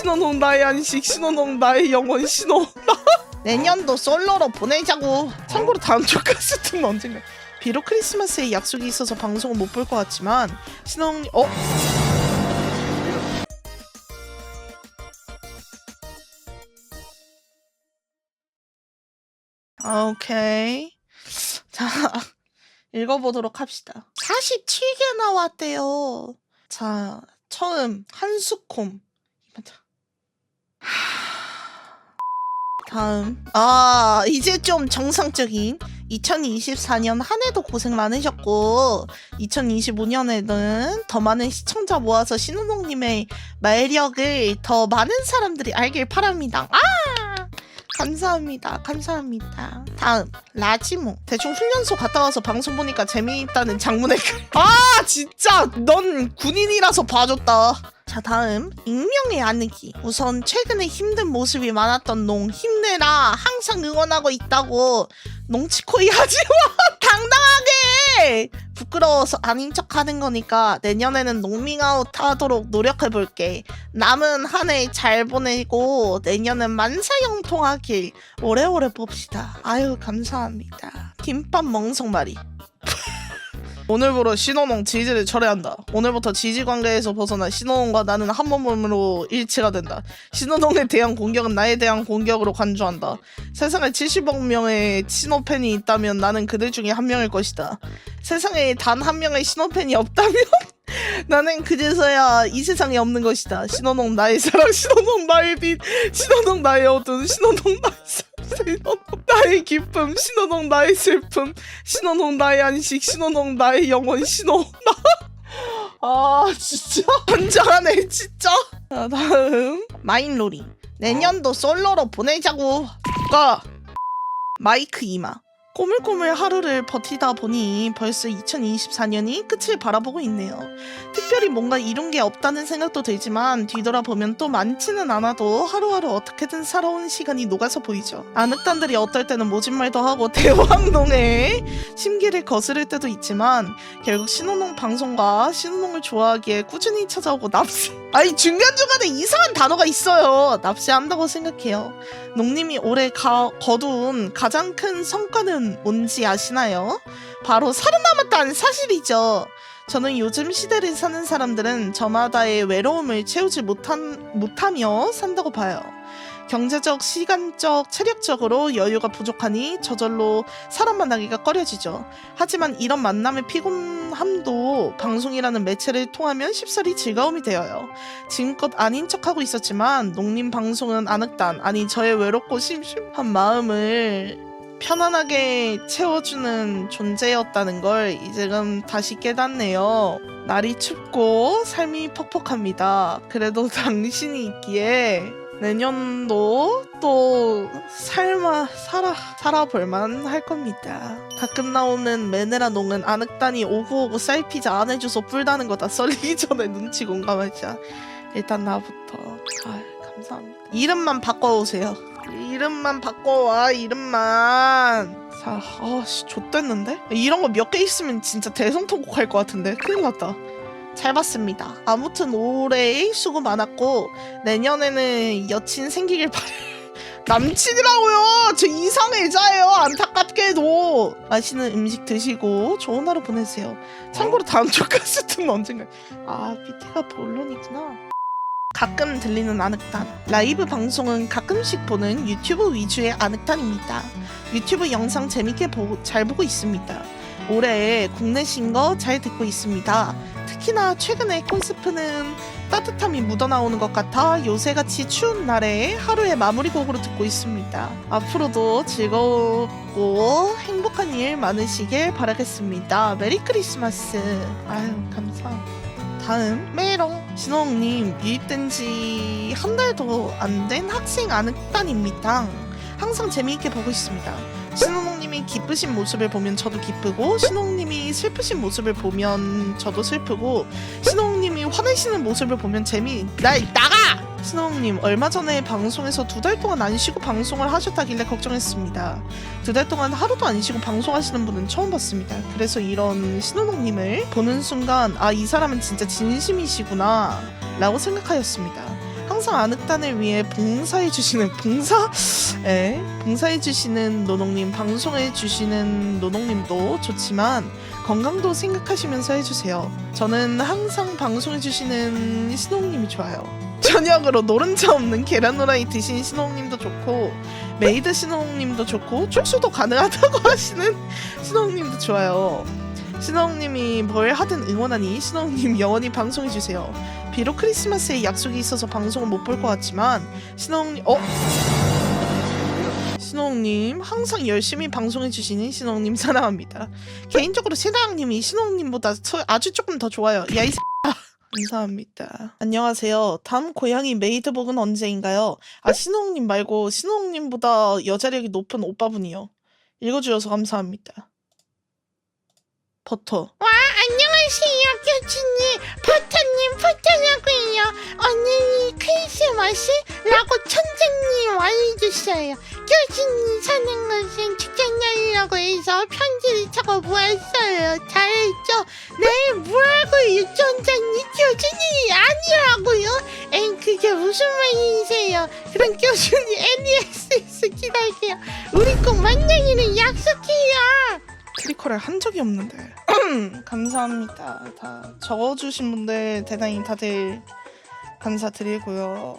신호농 나의 안식 신호농 나의 영원 신호. 내년도 솔로로 보내자고. 참고로 다음 주 카스트는 언젠가 비록 크리스마스에 약속이 있어서 방송을 못 볼 것 같지만 신호농 어? 아, 오케이. 자 읽어보도록 합시다. 47개 나왔대요. 자 처음 한수콤 다음. 아 이제 좀 정상적인 2024년 한 해도 고생 많으셨고 2025년에는 더 많은 시청자 모아서 신우동님의 매력을 더 많은 사람들이 알길 바랍니다. 아 감사합니다. 감사합니다. 다음. 라지모. 대충 훈련소 갔다 와서 방송 보니까 재미있다는 장문의 글 아 진짜! 넌 군인이라서 봐줬다. 자 다음. 익명의 아느기 우선 최근에 힘든 모습이 많았던 농. 힘내라! 항상 응원하고 있다고. 농치코이 하지마! 당당하게 부끄러워서 아닌 척 하는 거니까 내년에는 농밍아웃 하도록 노력해볼게. 남은 한 해 잘 보내고 내년은 만사형통하길 오래오래 봅시다. 아유 감사합니다. 김밥 멍석말이 오늘부로 신호농 지지를 철회한다. 오늘부터 지지 관계에서 벗어나 신호농과 나는 한 몸으로 일치가 된다. 신호농에 대한 공격은 나에 대한 공격으로 간주한다. 세상에 70억 명의 신호팬이 있다면 나는 그들 중에 한 명일 것이다. 세상에 단 한 명의 신호팬이 없다면 나는 그제서야 이 세상에 없는 것이다. 신호농 나의 사랑, 신호농 나의 빛, 신호농 나의 어두운, 신호농 나의 사랑, 신호농 나의 기쁨, 신호농 나의 슬픔, 신호농 나의 안식, 신호농 나의 영원, 나. 아 진짜 환장하네 진짜. 자 다음 마인로리 내년도 솔로로 보내자고. 가 마이크 이마. 꼬물꼬물 하루를 버티다 보니 벌써 2024년이 끝을 바라보고 있네요. 특별히 뭔가 이룬 게 없다는 생각도 들지만 뒤돌아보면 또 많지는 않아도 하루하루 어떻게든 살아온 시간이 녹아서 보이죠. 아늑단들이 어떨 때는 모진말도 하고 대왕농에 심기를 거스를 때도 있지만 결국 신호농 방송과 신호농을 좋아하기에 꾸준히 찾아오고 납세 아니 중간중간에 이상한 단어가 있어요. 납세한다고 생각해요. 농님이 올해 가, 거둔 가장 큰 성과는 뭔지 아시나요? 바로 살아남았다는 사실이죠. 저는 요즘 시대를 사는 사람들은 저마다의 외로움을 채우지 못한, 못하며 산다고 봐요. 경제적, 시간적, 체력적으로 여유가 부족하니 저절로 사람 만나기가 꺼려지죠. 하지만 이런 만남의 피곤함도 방송이라는 매체를 통하면 쉽사리 즐거움이 되어요. 지금껏 아닌 척하고 있었지만 농림 방송은 아늑단 아니 저의 외롭고 심심한 마음을 편안하게 채워주는 존재였다는 걸 이제금 다시 깨닫네요. 날이 춥고 삶이 퍽퍽합니다. 그래도 당신이 있기에 내년도 또 살마 살아 살아볼만 할 겁니다. 가끔 나오는 메네라 농은 아늑단이 오고 오고 쌀피자 안 해줘서 뿔다는 거 다 썰리기 전에 눈치 공감하자. 일단 나부터 아 감사합니다. 이름만 바꿔오세요. 이름만 바꿔와 이름만. 자, 아씨 좆됐는데? 이런 거 몇 개 있으면 진짜 대성통곡 할 것 같은데 큰일 났다. 잘 봤습니다. 아무튼 올해 수고 많았고 내년에는 여친 생기길 바래. 남친이라고요. 저 이상애자예요. 안타깝게도 맛있는 음식 드시고 좋은 하루 보내세요. 참고로 다음 주 카스트는 언젠가. 아 밑에가 본론이구나. 가끔 들리는 아늑단 라이브 방송은 가끔씩 보는 유튜브 위주의 아늑단입니다. 유튜브 영상 재밌게 보, 잘 보고 있습니다. 올해 국내 신거 잘 듣고 있습니다. 특히나 최근에 콘스프는 따뜻함이 묻어나오는 것 같아 요새같이 추운 날에 하루의 마무리 곡으로 듣고 있습니다. 앞으로도 즐겁고 행복한 일 많으시길 바라겠습니다. 메리 크리스마스. 아유 감사합니다. 다음 메롱 신호님 유입된 지 한 달도 안 된 학생 아늑단입니다. 항상 재미있게 보고 있습니다. 신호님이 기쁘신 모습을 보면 저도 기쁘고 신호님이 슬프신 모습을 보면 저도 슬프고 신호님이 화내시는 모습을 보면 재미 나 나가 신호님 얼마 전에 방송에서 두 달 동안 안 쉬고 방송을 하셨다길래 걱정했습니다. 두 달 동안 하루도 안 쉬고 방송하시는 분은 처음 봤습니다. 그래서 이런 신호님을 보는 순간 아 이 사람은 진짜 진심이시구나 라고 생각하였습니다. 항상 아늑단을 위해 봉사해 주시는 봉사? 에 봉사해 주시는 노농님 방송해 주시는 노농님도 좋지만 건강도 생각하시면서 해주세요. 저는 항상 방송해 주시는 신홍님이 좋아요. 저녁으로 노른자 없는 계란 후라이 드신 신홍님도 좋고 메이드 신홍님도 좋고 출소도 가능하다고 하시는 신홍님도 좋아요. 신홍님이 뭘 하든 응원하니 신홍님 영원히 방송해 주세요. 비록 크리스마스에 약속이 있어서 방송을 못 볼 것 같지만 신홍님 어? 신홍님 항상 열심히 방송해 주시는 신홍님 사랑합니다. 개인적으로 세다양님이 신홍님보다 저- 아주 조금 더 좋아요. 야이 감사합니다. 안녕하세요. 다음 고양이 메이드복은 언제인가요? 아 신홍님 말고 신홍님보다 여자력이 높은 오빠분이요. 읽어주셔서 감사합니다. 버터. 와 안녕하세요 교주님 버터님 버터라고요. 오늘이 크리스마스라고 천재님 알려주셔요. 교주님 사는 것은 축제날이라고 해서 편지를 적어 보았어요. 잘했죠? 네 뭐라고 유전자님? 교주님이 아니라고요? 엥 그게 무슨 말이세요? 그럼 교주님 NEXS 기다릴게요. 우리 꼭 만나기를 약속해요 크리커를 한 적이 없는데. 감사합니다. 다 적어주신 분들 대단히 다들 감사드리고요.